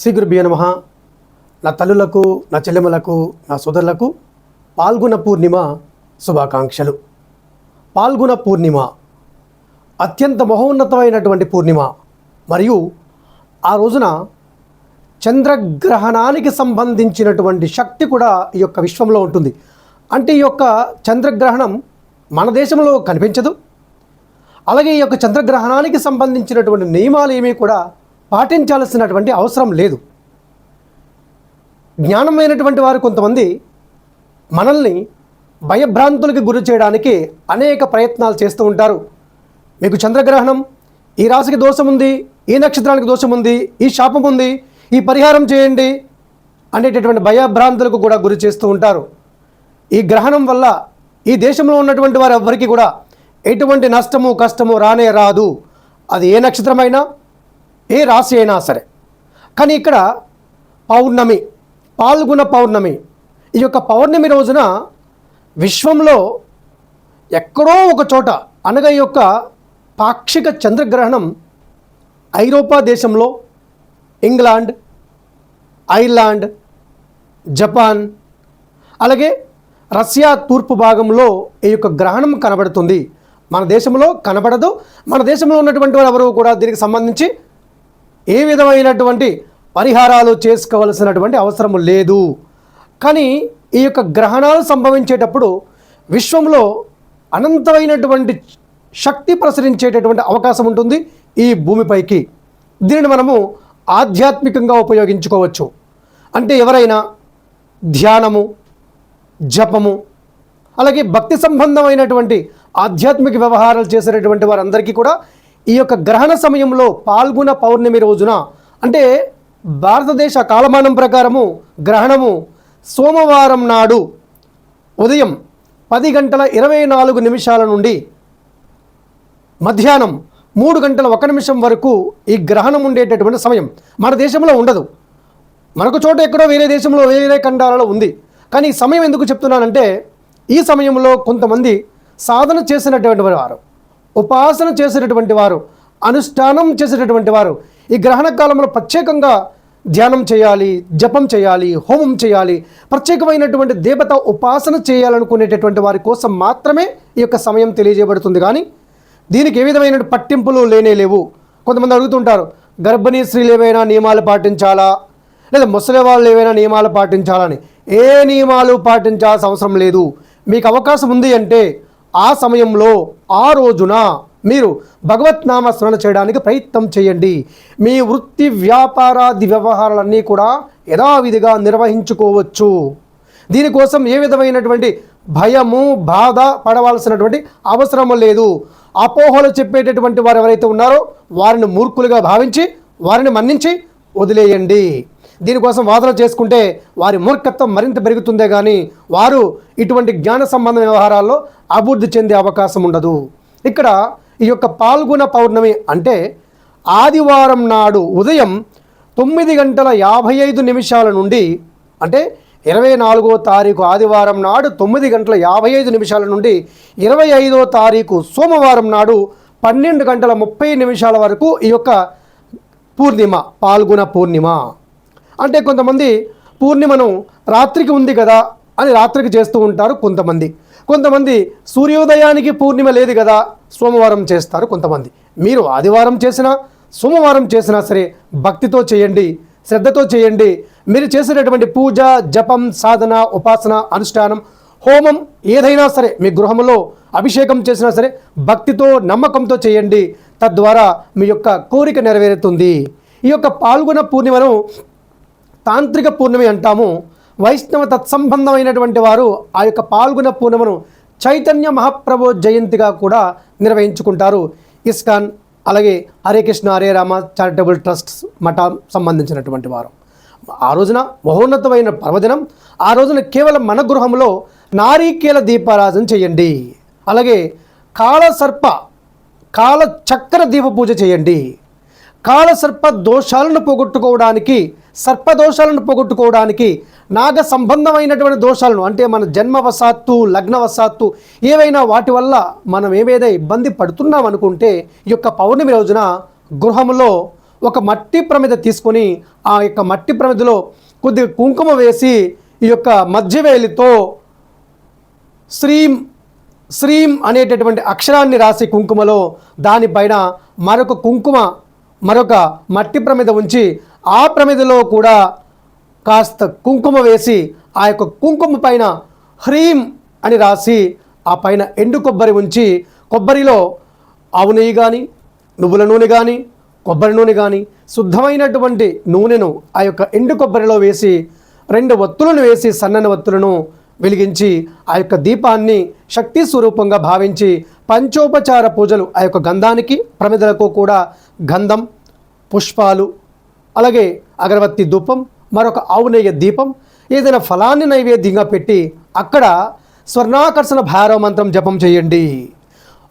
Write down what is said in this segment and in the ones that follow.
శ్రీ గురుభ్యో నమ. నా తల్లులకు నా చెల్లెములకు నా సోదరులకు పాల్గొన పూర్ణిమ శుభాకాంక్షలు. పాల్గొన పూర్ణిమ అత్యంత మహోన్నతమైనటువంటి పూర్ణిమ. మరియు ఆ రోజున చంద్రగ్రహణానికి సంబంధించినటువంటి శక్తి కూడా ఈ యొక్క విశ్వంలో ఉంటుంది. అంటే ఈ యొక్క చంద్రగ్రహణం మన దేశంలో కనిపించదు. అలాగే ఈ యొక్క చంద్రగ్రహణానికి సంబంధించినటువంటి నియమాలు ఏమీ కూడా పాటించాల్సినటువంటి అవసరం లేదు. జ్ఞానమైనటువంటి వారు కొంతమంది మనల్ని భయభ్రాంతులకి గురి చేయడానికి అనేక ప్రయత్నాలు చేస్తూ ఉంటారు. మీకు చంద్రగ్రహణం ఈ రాశికి దోషం ఉంది ఈ నక్షత్రానికి దోషం ఉంది ఈ శాపం ఉంది ఈ పరిహారం చేయండి అనేటటువంటి భయభ్రాంతులకు కూడా గురి చేస్తూ ఉంటారు. ఈ గ్రహణం వల్ల ఈ దేశంలో ఉన్నటువంటి వారు ఎవ్వరికీ కూడా ఎటువంటి నష్టము కష్టము రానే రాదు. అది ఏ నక్షత్రమైనా ఏ రాశి అయినా సరే. కానీ ఇక్కడ పౌర్ణమి పాల్గొన పౌర్ణమి ఈ యొక్క పౌర్ణమి రోజున విశ్వంలో ఎక్కడో ఒక చోట అనగా ఈ యొక్క పాక్షిక చంద్రగ్రహణం ఐరోపా దేశంలో ఇంగ్లాండ్ ఐర్లాండ్ జపాన్ అలాగే రష్యా తూర్పు భాగంలో ఈ యొక్క గ్రహణం కనబడుతుంది. మన దేశంలో కనబడదు. మన దేశంలో ఉన్నటువంటి వారు ఎవరు కూడా దీనికి సంబంధించి ఏ విధమైనటువంటి పరిహారాలు చేసుకోవలసినటువంటి అవసరం లేదు. కానీ ఈ యొక్క గ్రహణాలు సంభవించేటప్పుడు విశ్వంలో అనంతమైనటువంటి శక్తి ప్రసరించేటటువంటి అవకాశం ఉంటుంది ఈ భూమిపైకి. దీనిని మనము ఆధ్యాత్మికంగా ఉపయోగించుకోవచ్చు. అంటే ఎవరైనా ధ్యానము జపము అలాగే భక్తి సంబంధమైనటువంటి ఆధ్యాత్మిక వ్యవహారాలు చేసేటటువంటి వారందరికీ కూడా ఈ యొక్క గ్రహణ సమయంలో పాల్గొన పౌర్ణమి రోజున అంటే భారతదేశ కాలమానం ప్రకారము గ్రహణము సోమవారం నాడు ఉదయం పది గంటల ఇరవై నాలుగు నిమిషాల నుండి మధ్యాహ్నం మూడు గంటల ఒక నిమిషం వరకు ఈ గ్రహణం ఉండేటటువంటి సమయం. మన దేశంలో ఉండదు. మరొక చోట ఎక్కడో వేరే దేశంలో వేరే ఖండాలలో ఉంది. కానీ ఈ సమయం ఎందుకు చెప్తున్నానంటే ఈ సమయంలో కొంతమంది సాధన చేసినటువంటి వారు. ఉపాసన చేసేటటువంటి వారు అనుష్ఠానం చేసేటటువంటి వారు ఈ గ్రహణ కాలంలో ప్రత్యేకంగా ధ్యానం చేయాలి జపం చేయాలి హోమం చేయాలి ప్రత్యేకమైనటువంటి దేవత ఉపాసన చేయాలనుకునేటటువంటి వారి కోసం మాత్రమే ఈ యొక్క సమయం తెలియజేయబడుతుంది. కానీ దీనికి ఏ విధమైన పట్టింపులు లేనే లేవు. కొంతమంది అడుగుతుంటారు గర్భిణీ స్త్రీలు ఏవైనా నియమాలు పాటించాలా? లేదా ముసలి వాళ్ళు ఏవైనా నియమాలు పాటించాలని ఏ నియమాలు పాటించాల్సిన అవసరం లేదు. మీకు అవకాశం ఉంది అంటే ఆ సమయంలో ఆ రోజున మీరు భగవత్నామ స్మరణ చేయడానికి ప్రయత్నం చేయండి. మీ వృత్తి వ్యాపారాది వ్యవహారాలన్నీ కూడా యథావిధిగా నిర్వహించుకోవచ్చు. దీనికోసం ఏ విధమైనటువంటి భయము బాధ పడవలసినటువంటి అవసరం లేదు. అపోహలు చెప్పేటటువంటి వారు ఎవరైతే ఉన్నారో వారిని మూర్ఖులుగా భావించి వారిని మన్నించి వదిలేయండి. దీనికోసం వాదన చేసుకుంటే వారి మూర్ఖత్వం మరింత పెరుగుతుందే కానీ వారు ఇటువంటి జ్ఞాన సంబంధ వ్యవహారాల్లో అభివృద్ధి చెందే అవకాశం ఉండదు. ఇక్కడ ఈ యొక్క పాల్గొన పౌర్ణమి అంటే ఆదివారం నాడు ఉదయం తొమ్మిది గంటల యాభై ఐదు నిమిషాల నుండి అంటే ఇరవై నాలుగో తారీఖు ఆదివారం నాడు తొమ్మిది గంటల యాభై ఐదు నిమిషాల నుండి ఇరవై ఐదో తారీఖు సోమవారం నాడు పన్నెండు గంటల ముప్పై నిమిషాల వరకు ఈ యొక్క పూర్ణిమ పాల్గొన పూర్ణిమ. అంటే కొంతమంది పూర్ణిమను రాత్రికి ఉంది కదా అని రాత్రికి చేస్తూ ఉంటారు కొంతమంది. కొంతమంది సూర్యోదయానికి పూర్ణిమ లేదు కదా సోమవారం చేస్తారు కొంతమంది. మీరు ఆదివారం చేసినా సోమవారం చేసినా సరే భక్తితో చేయండి శ్రద్ధతో చేయండి. మీరు చేసేటటువంటి పూజ జపం సాధన ఉపాసన అనుష్ఠానం హోమం ఏదైనా సరే మీ గృహంలో అభిషేకం చేసినా సరే భక్తితో నమ్మకంతో చేయండి. తద్వారా మీ యొక్క కోరిక నెరవేరుతుంది. ఈ యొక్క పాల్గొన పూర్ణిమను తాంత్రిక పూర్ణమి అంటాము. వైష్ణవ తత్సంబంధమైనటువంటి వారు ఆ యొక్క పాల్గొన పూర్ణిమను చైతన్య మహాప్రభు జయంతిగా కూడా నిర్వహించుకుంటారు. ఇస్కాన్ అలాగే హరే కృష్ణ హరే రామ చారిటబుల్ ట్రస్ట్ మఠ సంబంధించినటువంటి వారు. ఆ రోజున మహోన్నతమైన పర్వదినం. ఆ రోజున కేవలం మన గృహంలో నారీకేల దీపారాధన చేయండి. అలాగే కాలసర్ప కాల చక్ర దీప పూజ చేయండి. కాళసర్ప దోషాలను పోగొట్టుకోవడానికి సర్పదోషాలను పోగొట్టుకోవడానికి నాగ సంబంధమైనటువంటి దోషాలను అంటే మన జన్మవశాత్తు లగ్నవశాత్తు ఏవైనా వాటి వల్ల మనం ఏవేదో ఇబ్బంది పడుతున్నాం అనుకుంటే ఈ యొక్క పౌర్ణమి రోజున గృహంలో ఒక మట్టి ప్రమిద తీసుకొని ఆ యొక్క మట్టి ప్రమిదలో కొద్దిగా కుంకుమ వేసి ఈ యొక్క మధ్యవేలితో శ్రీం శ్రీం అనేటటువంటి అక్షరాన్ని రాసి కుంకుమలో దానిపైన మరొక కుంకుమ మరొక మట్టి ప్రమిద ఉంచి ఆ ప్రమిదలో కూడా కాస్త కుంకుమ వేసి ఆ యొక్క కుంకుమ పైన హ్రీం అని రాసి ఆ పైన ఎండు కొబ్బరి ఉంచి కొబ్బరిలో ఆవు నెయ్యి కానీ నువ్వుల నూనె కానీ కొబ్బరి నూనె కానీ శుద్ధమైనటువంటి నూనెను ఆ యొక్క ఎండు కొబ్బరిలో వేసి రెండు ఒత్తులను వేసి సన్నని ఒత్తులను వెలిగించి ఆ యొక్క దీపాన్ని శక్తి స్వరూపంగా భావించి పంచోపచార పూజలు ఆ యొక్క గంధానికి ప్రమిదలకు కూడా గంధం పుష్పాలు అలాగే అగరబత్తి ధూపం మరొక ఆవు నెయ్యి దీపం ఏదైనా ఫలాన్ని నైవేద్యంగా పెట్టి అక్కడ స్వర్ణాకర్షణ భైరవ మంత్రం జపం చేయండి.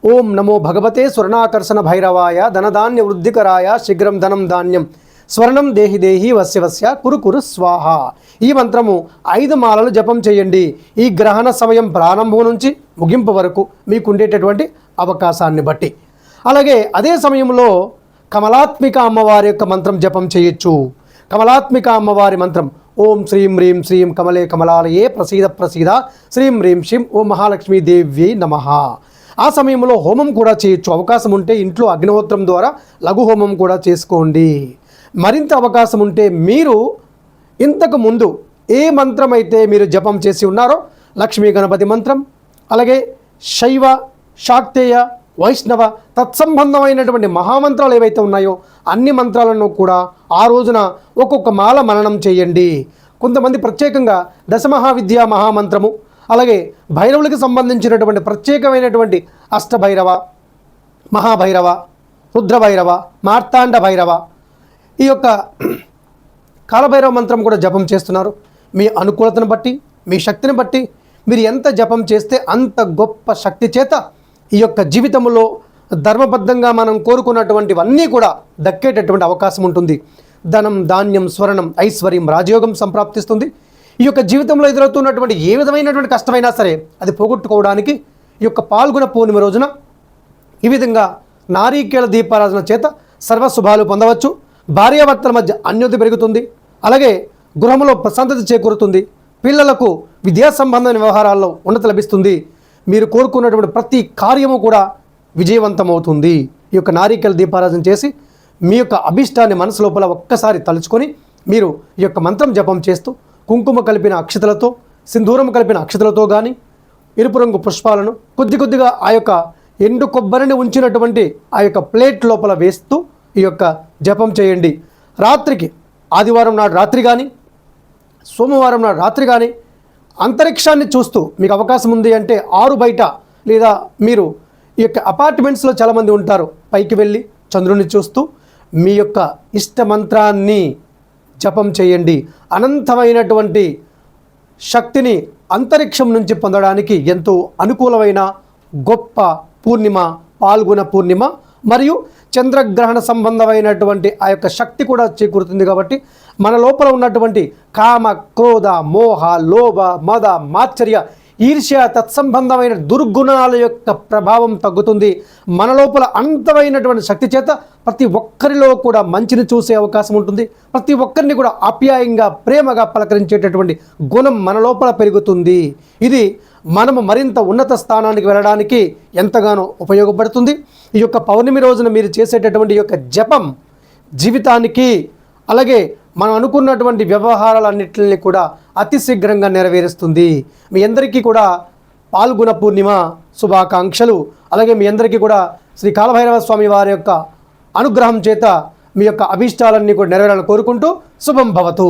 ఓం నమో భగవతే స్వర్ణాకర్షణ భైరవాయ ధనధాన్య వృద్ధికరాయ శీఘ్రం ధనం ధాన్యం స్వర్ణం దేహి దేహి వస్య వస్య కురు కురు స్వాహ. ఈ మంత్రము ఐదు మాలలు జపం చేయండి. ఈ గ్రహణ సమయం ప్రారంభం నుంచి ముగింపు వరకు మీకు ఉండేటటువంటి అవకాశాన్ని బట్టి. అలాగే అదే సమయంలో కమలాత్మిక అమ్మవారి యొక్క మంత్రం జపం చేయొచ్చు. కమలాత్మిక అమ్మవారి మంత్రం ఓం శ్రీం హ్రీం శ్రీం కమలే కమలాలయే ప్రసీద ప్రసీద శ్రీం హ్రీం శ్రీం ఓం మహాలక్ష్మీ దేవ్యై నమ. ఆ సమయంలో హోమం కూడా చేయొచ్చు. అవకాశం ఉంటే ఇంట్లో అగ్నిహోత్రం ద్వారా లఘు హోమం కూడా చేసుకోండి. మరింత అవకాశం ఉంటే మీరు ఇంతకు ముందు ఏ మంత్రం అయితే మీరు జపం చేసి ఉన్నారో లక్ష్మీ గణపతి మంత్రం అలాగే శైవ శాక్తేయ వైష్ణవ తత్సంబంధమైనటువంటి మహామంత్రాలు ఏవైతే ఉన్నాయో అన్ని మంత్రాలను కూడా ఆ రోజున ఒక్కొక్క మాల మననం చేయండి. కొంతమంది ప్రత్యేకంగా దశమహావిద్య మహామంత్రము అలాగే భైరవులకు సంబంధించినటువంటి ప్రత్యేకమైనటువంటి అష్టభైరవ మహాభైరవ రుద్రభైరవ మార్తాండ భైరవ ఈ యొక్క కాలభైరవ మంత్రం కూడా జపం చేస్తున్నారు. మీ అనుకూలతను బట్టి మీ శక్తిని బట్టి మీరు ఎంత జపం చేస్తే అంత గొప్ప శక్తి చేత ఈ యొక్క జీవితంలో ధర్మబద్ధంగా మనం కోరుకున్నటువంటివన్నీ కూడా దక్కేటటువంటి అవకాశం ఉంటుంది. ధనం ధాన్యం స్వర్ణం ఐశ్వర్యం రాజయోగం సంప్రాప్తిస్తుంది. ఈ యొక్క జీవితంలో ఎదురవుతున్నటువంటి ఏ విధమైనటువంటి కష్టమైనా సరే అది పోగొట్టుకోవడానికి ఈ యొక్క పాల్గొన పూర్ణిమ రోజున ఈ విధంగా నారీకేళ దీపారాధన చేత సర్వశుభాలు పొందవచ్చు. భార్యాభర్తల మధ్య అన్యోతి పెరుగుతుంది. అలాగే గృహంలో ప్రశాంతత చేకూరుతుంది. పిల్లలకు విద్యా సంబంధమైన వ్యవహారాల్లో ఉన్నత లభిస్తుంది. మీరు కోరుకున్నటువంటి ప్రతి కార్యము కూడా విజయవంతమవుతుంది. ఈ యొక్క నారీకేళ దీపారాధన చేసి మీ యొక్క అభిష్టాన్ని మనసు లోపల ఒక్కసారి తలుచుకొని మీరు ఈ యొక్క మంత్రం జపం చేస్తూ కుంకుమ కలిపిన అక్షతలతో సింధూరం కలిపిన అక్షతలతో కానీ ఎరుపు రంగు పుష్పాలను కొద్ది కొద్దిగా ఆ యొక్క ఎండు కొబ్బరిని ఉంచినటువంటి ఆ యొక్క ప్లేట్ లోపల వేస్తూ ఈ యొక్క జపం చేయండి. రాత్రికి ఆదివారం నాడు రాత్రి కానీ సోమవారం నాడు రాత్రి కానీ అంతరిక్షాన్ని చూస్తూ మీకు అవకాశం ఉంది అంటే ఆరు బయట లేదా మీరు ఈ యొక్క అపార్ట్మెంట్స్లో చాలామంది ఉంటారు. పైకి వెళ్ళి చంద్రుని చూస్తూ మీ యొక్క ఇష్ట మంత్రాన్ని జపం చేయండి. అనంతమైనటువంటి శక్తిని అంతరిక్షం నుంచి పొందడానికి ఎంతో అనుకూలమైన గొప్ప పూర్ణిమ పాల్గొన పూర్ణిమ మరియు చంద్రగ్రహణ సంబంధమైనటువంటి ఆ యొక్క శక్తి కూడా చేకూరుతుంది కాబట్టి మన లోపల ఉన్నటువంటి కామ క్రోధ మోహ లోభ మద మాత్సర్య ఈర్ష్య తత్సంబంధమైన దుర్గుణాల యొక్క ప్రభావం తగ్గుతుంది. మన లోపల అంతమైనటువంటి శక్తి చేత ప్రతి ఒక్కరిలో కూడా మంచిని చూసే అవకాశం ఉంటుంది. ప్రతి ఒక్కరిని కూడా ఆప్యాయంగా ప్రేమగా పలకరించేటటువంటి గుణం మన లోపల పెరుగుతుంది. ఇది మనము మరింత ఉన్నత స్థానానికి వెళ్ళడానికి ఎంతగానో ఉపయోగపడుతుంది. ఈ యొక్క పౌర్ణమి రోజున మీరు చేసేటటువంటి యొక్క జపం జీవితానికి అలాగే మనం అనుకున్నటువంటి వ్యవహారాలన్నింటినీ కూడా అతి శీఘ్రంగా నెరవేరుస్తుంది. మీ అందరికీ కూడా పాల్గొన పూర్ణిమ శుభాకాంక్షలు. అలాగే మీ అందరికీ కూడా శ్రీ కాలభైరవ స్వామి వారి యొక్క అనుగ్రహం చేత మీ యొక్క అభీష్టాలన్నీ కూడా నెరవేరాలని కోరుకుంటూ శుభం భవతు.